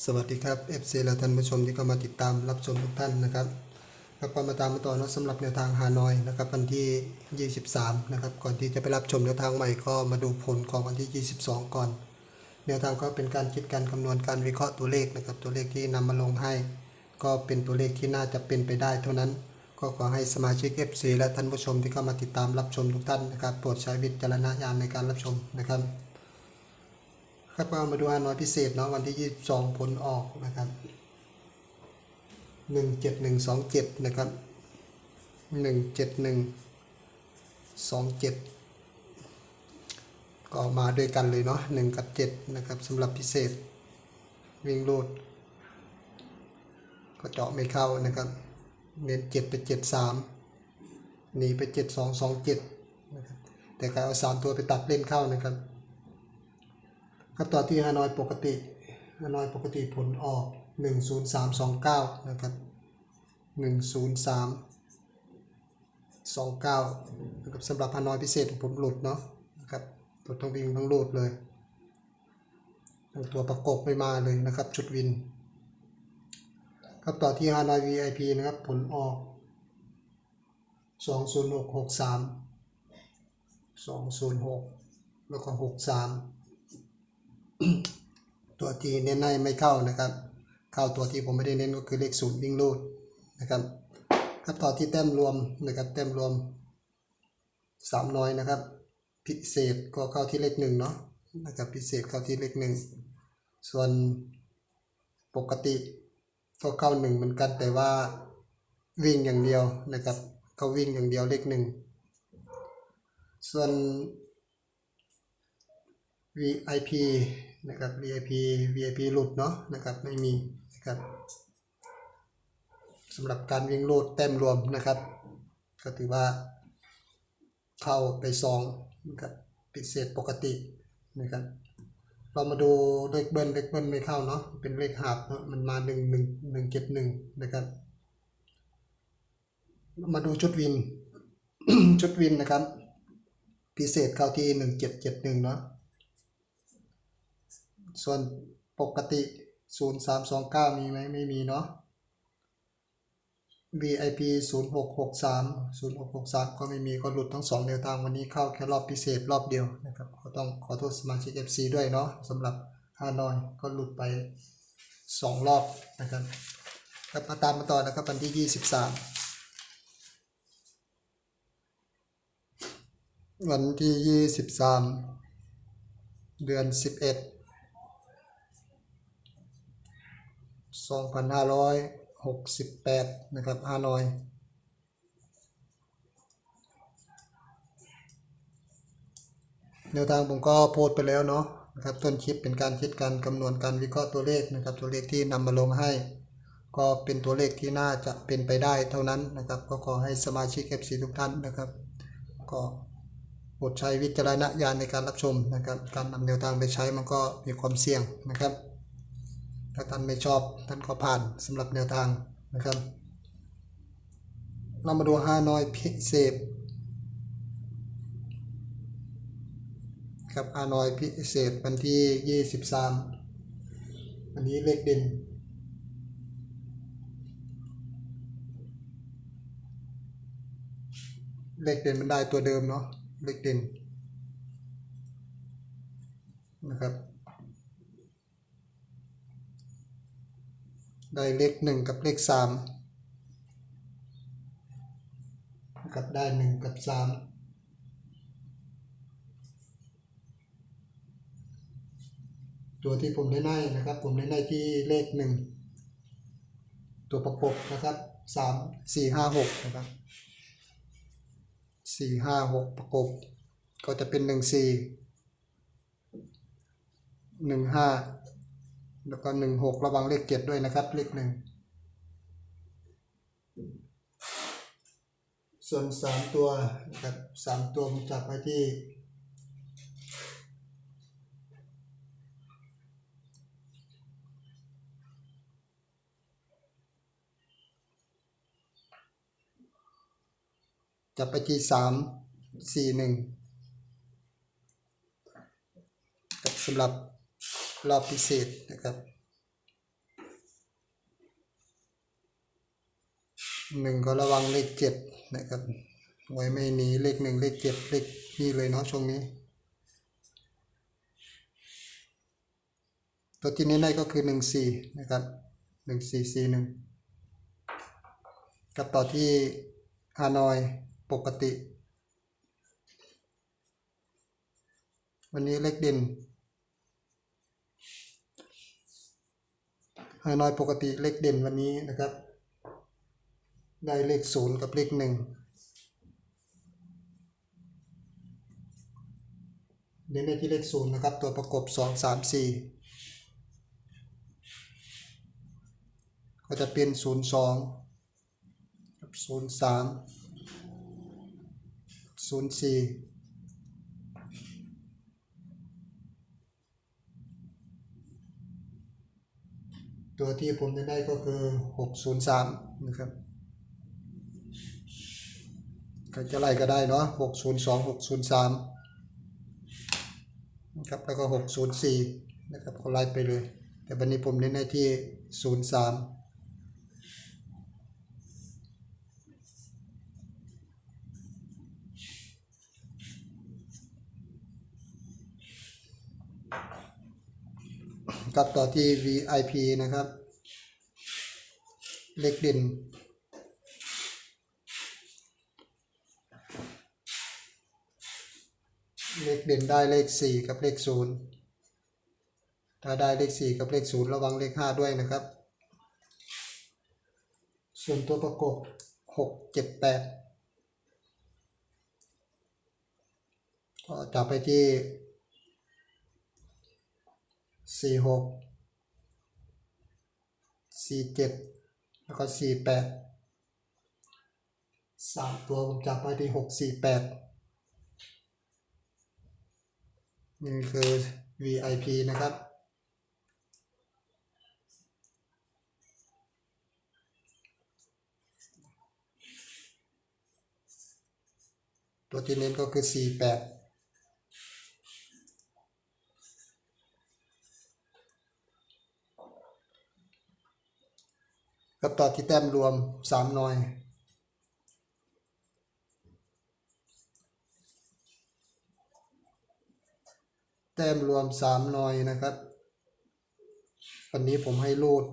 สวัสดีครับ FC และท่านผู้ชมที่เข้ามาติดตามรับชมทุกท่านนะครับแล้วก็มาตามมาต่อเนอะสำหรับแนวทางฮานอยนะครับวันที่ 23 นะครับ ก่อนที่จะไปรับชมแนวทางใหม่ก็มาดูผลของวันที่ 22 ก่อน แนวทางก็เป็นการคิดการคำนวณการวิเคราะห์ตัวเลขนะครับ ตัวเลขที่นำมาลงให้ ก็เป็นตัวเลขที่น่าจะเป็นไปได้เท่านั้น ก็ขอให้สมาชิก FC และท่านผู้ชมที่เข้ามาติดตามรับชมทุกท่านนะครับโปรดใช้วิจารณญาณในการรับชมนะครับ ครับก็มาดูฮานน้อยพิเศษเนาะวันที่ 22 ผลออกนะครับ 17127 นะครับ 17127 ก็มาด้วยกันเลยเนาะ1 กับ 7 นะครับสำหรับพิเศษ วิ่งรูด ก็เจาะไม่เข้านะครับ เน้น7ไป 73 หนีไป 7227 นะครับแต่ใครเอา 3 ตัวไปตัดเล่นเข้านะครับ ครับต่อที่ฮานอยปกติฮานอยปกติผลออก 10329 นะครับ 10329 นะครับสำหรับฮานอยพิเศษผมหลุดเนาะนะครับตัวทั้งวิ่งทั้งหลุดเลยทางตัวประกบไม่มาเลยนะครับชุดวิน ครับต่อที่ฮานอย VIP นะครับผลออก 20663 206 แล้วก็ 63 ตัวที่เน้นให้ไม่เข้านะครับ เข้าตัวที่ผมไม่ได้เน้นก็คือเลขศูนย์วิ่งรูดนะครับครับต่อที่แต้มรวมนะครับแต้มรวมสามน้อยนะครับ พิเศษก็เข้าที่เลขหนึ่งเนาะนะครับพิเศษเข้าที่เลขหนึ่งส่วนปกติก็เข้าหนึ่งเหมือนกันแต่ว่าวิ่งอย่างเดียวนะครับเขาวิ่งอย่างเดียวเลขหนึ่งส่วน VIP นะครับ VIP VIP หลุดเนาะนะครับไม่มีนะครับสำหรับการวิ่งรูดแต้มรวมนะครับ ก็ถือว่าเข้าไปซองนะครับพิเศษปกตินะครับ เรามาดูเลขเบิ้ลเลขเบิ้ลไม่เข้าเนาะเป็นเลขหาบเนาะมันมาหนึ่งหนึ่งหนึ่งเจ็ดหนึ่งนะครับ มาดูชุดวินชุดวินนะครับ พิเศษเข้าที่หนึ่งเจ็ดเจ็ดหนึ่งเนาะ ส่วนปกติ 0329 มีไหมไม่มีเนาะ VIP 0663 0663 ก็ไม่มีก็หลุดทั้งสองแนวทางวันนี้เข้าแค่รอบพิเศษรอบเดียวนะครับก็ต้องขอโทษสมาชิก FC ด้วยเนาะสำหรับฮานอยก็หลุดไป 2 รอบนะครับครับมาตามมาต่อนะครับวันที่ 23 วันที่ 23 เดือน 11 2568 นะครับฮานอยแนวทางผมก็โพสไปแล้วเนาะนะครับต้นคลิปเป็นการคิดการคำนวณการวิเคราะห์ตัวเลขนะครับ ตัวเลขที่นำมาลงให้ ก็เป็นตัวเลขที่น่าจะเป็นไปได้เท่านั้นนะครับ ก็ขอให้สมาชิก FC ทุกท่านนะครับ ก็โปรดใช้วิจารณญาณในการรับชมนะครับ การนำแนวทางไปใช้มันก็มีความเสี่ยงนะครับ ถ้าท่านไม่ชอบท่านก็ผ่านสำหรับแนวทางนะครับ เรามาดูฮานอยพิเศษครับฮานอยพิเศษวันที่ 23 วันนี้เลขเด่นเลขเด่นมันได้ตัวเดิมเนาะเลขเด่นนะครับ ได้เลขหนึ่งกับเลขสามนะครับได้หนึ่งกับสามตัวที่ผมได้ในนะครับ ผมได้ในที่เลขหนึ่งตัวประกบนะครับสามสี่ห้าหกนะครับสี่ห้าหกประกบ ก็จะเป็นหนึ่งสี่หนึ่งห้า แล้วก็หนึ่งหกระวังเลขเจ็ดด้วยนะครับ เลขหนึ่งส่วนสามตัวนะครับสามตัวผมจับไว้ที่จับไปที่สามสี่หนึ่งสำหรับ รอบพิเศษนะครับหนึ่งก็ระวังเลขเจ็ดนะครับไว้ไม่หนีเลขหนึ่งเลขเจ็ดเลขนี่เลยเนาะช่วงนี้ ตัวที่นี้ได้ก็คือหนึ่งสี่นะครับหนึ่งสี่สี่หนึ่งกับต่อที่ฮานอยปกติ วันนี้เลขเด่น ฮานอยปกติเลขเด่นวันนี้นะครับ ได้เลขศูนย์กับเลขหนึ่งเน้นที่เลขศูนย์นะครับ ตัวประกบสองสามสี่ก็จะเป็นศูนย์สองกับศูนย์สามศูนย์สี่ ตัวที่ผมจะได้ก็คือ 603 นะครับใครจะไล่ก็ได้เนาะ602 603 นะครับ แล้วก็ 604 นะครับก็ไล่ไปเลย แต่วันนี้ผมเน้นในที่ 03 กับต่อที่ VIP นะครับ เลขเด่นเลขเด่นได้เลขสี่กับเลขศูนย์ถ้าได้เลขสี่กับเลขศูนย์ระวังเลขห้าด้วยนะครับ ส่วนตัวประกบหกเจ็ดแปดก็จับไปที่ สี่หกสี่เจ็ดแล้วก็สี่แปดสามตัวผมจับไปที่หกสี่แปดนี่คือ VIP นะครับ ตัวที่เน้นก็คือ 48 กับต่อที่แต้มรวม3หน่อยแต้มรวมสามหน่อยนะครับวันนี้ผมให้รูด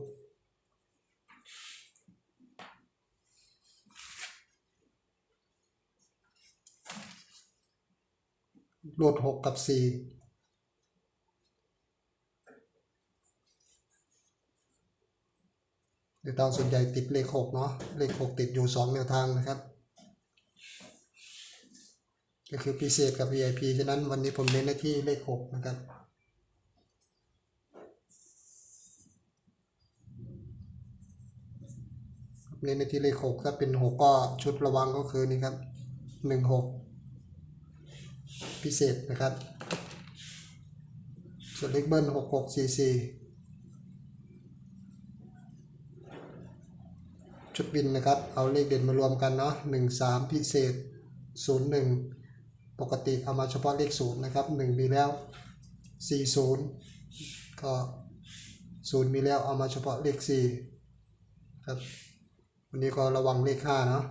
รูดหกกับสี่ เดี๋ยวตามส่วนใหญ่ติดเลขหกเนาะเลขหกติดอยู่สองแนวทางนะครับ ก็คือพิเศษกับ VIP ฉะนั้นวันนี้ผมเน้นในที่เลขหกนะครับเน้นในที่เลขหกถ้าเป็นหกก็ชุดระวังก็คือนี่ครับหนึ่งหกพิเศษนะครับ ส่วนเลขเบิ้ลหกหกสี่สี่ ชุดบินนะครับ เอาเลขเด่นมารวมกันเนาะหนึ่งสามพิเศษศูนย์หนึ่งปกติเอามาเฉพาะเลขศูนย์นะครับหนึ่งมีแล้วสี่ศูนย์ก็ศูนย์มีแล้วเอามาเฉพาะเลขสี่ครับวันนี้ก็ระวังเลขห้าเนาะ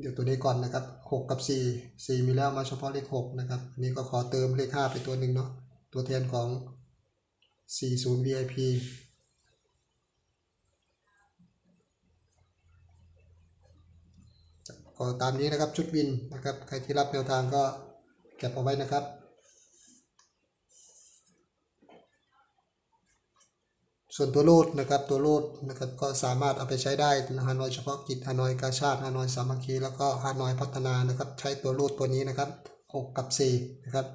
เดี๋ยวตัวนี้ก่อนนะครับหกกับสี่สี่มีแล้วมาเฉพาะเลขหกนะครับอันนี้ก็ขอเติมเลขห้าไปตัวหนึ่งเนาะตัวแทนของสี่ศูนย์ VIP ก็ตามนี้นะครับชุดวินนะครับ ใครที่รับแนวทางก็เก็บเอาไว้นะครับส่วนตัวรูดนะครับตัวรูดนะครับก็สามารถเอาไปใช้ได้ฮานอยเฉพาะกิจฮานอยกาชาติฮานอยสามัคคีแล้วก็ฮานอยพัฒนานะครับ ใช้ตัวรูดตัวนี้นะครับ 6 กับ4นะครับ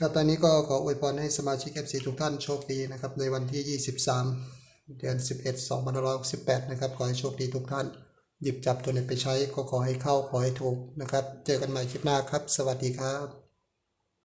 ครับตอนนี้ก็ขออวยพรให้สมาชิก FC ทุกท่านโชคดีนะครับในวันที่ 23 เดือน 11 2568 นะครับขอให้โชคดีทุกท่าน หยิบจับตัวไหนไปใช้ก็ขอให้เข้าขอให้ถูกนะครับ เจอกันใหม่คลิปหน้าครับ สวัสดีครับ